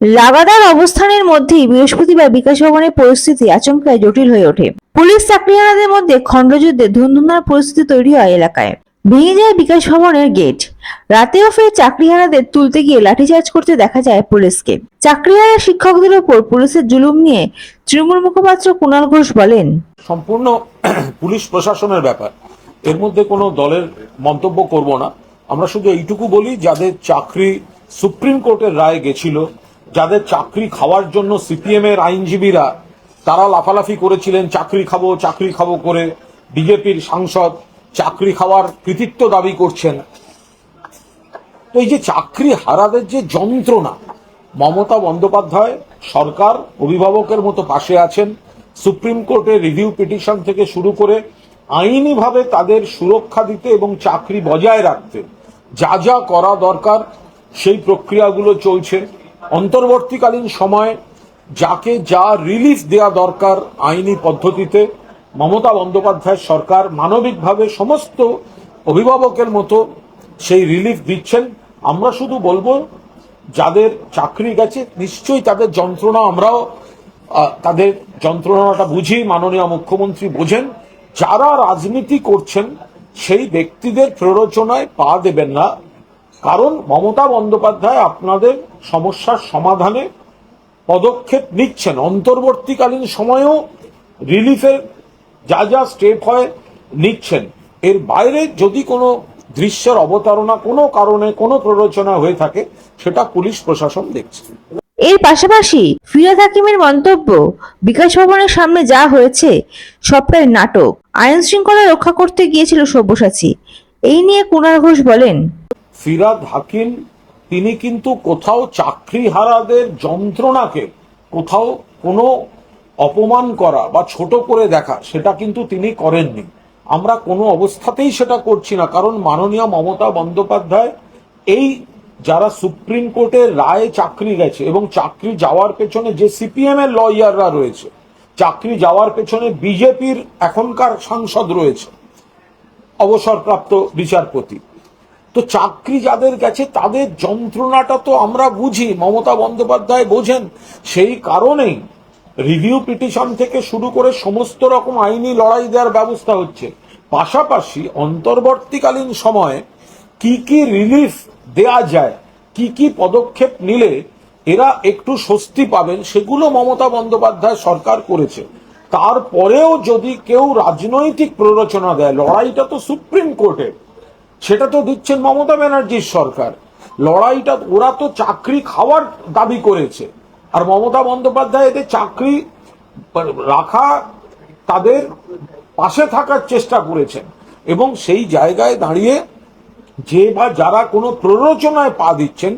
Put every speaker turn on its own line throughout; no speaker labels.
লাগাতার অবস্থানের মধ্যেই বৃহস্পতিবার বিকাশ ভবনের পরিস্থিতি আচমকায় জটিল হয়ে ওঠে। পুলিশ চাকরিহারাদের মধ্যে খণ্ডযুদ্ধে ধুন্ধুমার পরিস্থিতি তৈরি হয় এলাকায়। ভেঙে যায় বিকাশ ভবনের গেট। রাতেও ফের চাকরিহারাদের তুলতে গিয়ে লাঠিচার্জ করতে দেখা যায় পুলিশকে। চাকরিহারা শিক্ষকদের ওপর পুলিশের জুলুম নিয়ে তৃণমূল মুখপাত্র কুণাল ঘোষ বলেন,
সম্পূর্ণ পুলিশ প্রশাসনের ব্যাপার। এর মধ্যে কোনো দলের মন্তব্য করব না। আমরা শুধু এইটুকু বলি, যাদের চাকরি সুপ্রিম কোর্টের রায় গেছিল যাদের চাকরি খাওয়ার জন্য সিপিএম এর আইনজীবীরা তারা লাফালাফি করেছিলেন, চাকরি খাব চাকরি খাব করে বিজেপির সাংসদ চাকরি খাওয়ার কৃতিত্ব দাবি করছেন। তো এই যে চাকরি হারাদের যে যন্ত্রণা, মমতা বন্দ্যোপাধ্যায় সরকার অভিভাবকের মতো পাশে আছেন, সুপ্রিম কোর্টে রিভিউ পিটিশন থেকে শুরু করে আইনিভাবে তাদের সুরক্ষা দিতে এবং চাকরি বজায় রাখতে যা যা করা দরকার, সেই প্রক্রিয়াগুলো চলছে। অন্তর্বর্তীকালীন সময়ে যাকে যা রিলিফ দেয়া দরকার আইনি পদ্ধতিতে, মমতা বন্দ্যোপাধ্যায় সরকার মানবিকভাবে সমস্ত অভিভাবকের মতো সেই রিলিফ দিচ্ছেন। আমরা শুধু বলব, যাদের চাকরি গেছে, নিশ্চয়ই তাদের যন্ত্রণা আমরাও তাদের যন্ত্রণাটা বুঝি, মাননীয় মুখ্যমন্ত্রী বোঝেন। যারা রাজনীতি করছেন, সেই ব্যক্তিদের প্ররোচনায় পা দেবেন না। কারণ মমতা বন্দ্যোপাধ্যায় আপনাদের সমস্যার সমাধানে পদক্ষেপ নিচ্ছেন। অন্তর্বর্তীকালীন সময়েও রিলিফের যা যা স্টেপ হয় নিচ্ছেন। এর বাইরে যদি কোনো দৃশ্যের অবতারণা কোনো কারণে কোনো প্ররোচনা হয়ে থাকে সেটা পুলিশ প্রশাসন দেখছে।
এর পাশাপাশি ফিরাদ হাকিমের মন্তব্য বিকাশ ভবনের সামনে যা হয়েছে সবটাই নাটক। আইন শৃঙ্খলা রক্ষা করতে গিয়েছিল সব্যসাচী। এই নিয়ে কুণাল ঘোষ বলেন
ফিরাদ হাকিম তিনি কিন্তু কোথাও চাকরি হারাদের যন্ত্রণাকে কোথাও কোনো অপমান করা বা ছোট করে দেখা, সেটা কিন্তু তিনি করেননি। আমরা কোনো অবস্থাতেই সেটা করছি না, কারণ মাননীয় মমতা বন্দ্যোপাধ্যায় এই যারা সুপ্রিম কোর্টের রায়ে চাকরি গেছে এবং চাকরি যাওয়ার পেছনে যে সিপিএম এর লয়াররা রয়েছে, চাকরি যাওয়ার পেছনে বিজেপির এখনকার সাংসদ রয়েছে, অবসরপ্রাপ্ত বিচারপতি। তো চাকরি যাদের গেছে, তাদের যন্ত্রণাটা তো আমরা বুঝি। মমতা বন্দ্যোপাধ্যায় বোঝেন, সেই কারণেই রিভিউ পিটিশন থেকে শুরু করে সমস্ত রকম আইনি লড়াই দেওয়ার ব্যবস্থা হচ্ছে। পাশাপাশি অন্তর্বর্তীকালীন সময়ে কি কি রিলিফ দেয়া যায়, কি কি পদক্ষেপ নিলে এরা একটু স্বস্তি পাবেন, সেগুলো মমতা বন্দ্যোপাধ্যায় সরকার করেছে। তারপরেও যদি কেউ রাজনৈতিক প্ররোচনা দেয়, লড়াইটা তো সুপ্রিম কোর্টের। সেটা তো দিচ্ছেন মমতা ব্যানার্জির সরকার। লড়াইটা ওরা তো চাকরি খাওয়ার দাবি করেছে। আর মমতা বন্দ্যোপাধ্যায় এদের চাকরি রাখা তাদের পাশে থাকার চেষ্টা করেছেন। এবং সেই জায়গায় দাঁড়িয়ে যে বা যারা কোনো প্ররোচনায় পা দিচ্ছেন,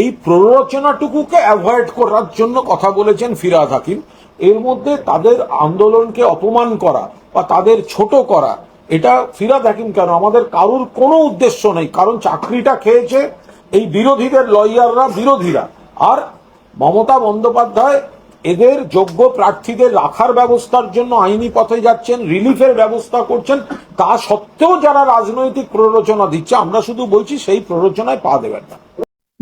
এই প্ররোচনাটুকুকে অ্যাভয়েড করার জন্য কথা বলেছেন ফিরাদ হাকিম। এর মধ্যে তাদের আন্দোলনকে অপমান করা বা তাদের ছোট করা এটা ফিরাদ হাকিম কেন? আমাদের কারুর কোনো উদ্দেশ্য নেই। কারণ চাকরিটা খেয়েছে এই বিরোধীদের লয়াররা, বিরোধীরা। আর মমতা বন্দ্যোপাধ্যায় এদের যোগ্য প্রার্থীদের রাখার ব্যবস্থার জন্য আইনি পথে যাচ্ছেন, রিলিফের ব্যবস্থা করছেন। তা সত্ত্বেও যারা রাজনৈতিক প্ররোচনা দিচ্ছে, আমরা শুধু বলছি সেই প্ররোচনায় পা দেবেন না।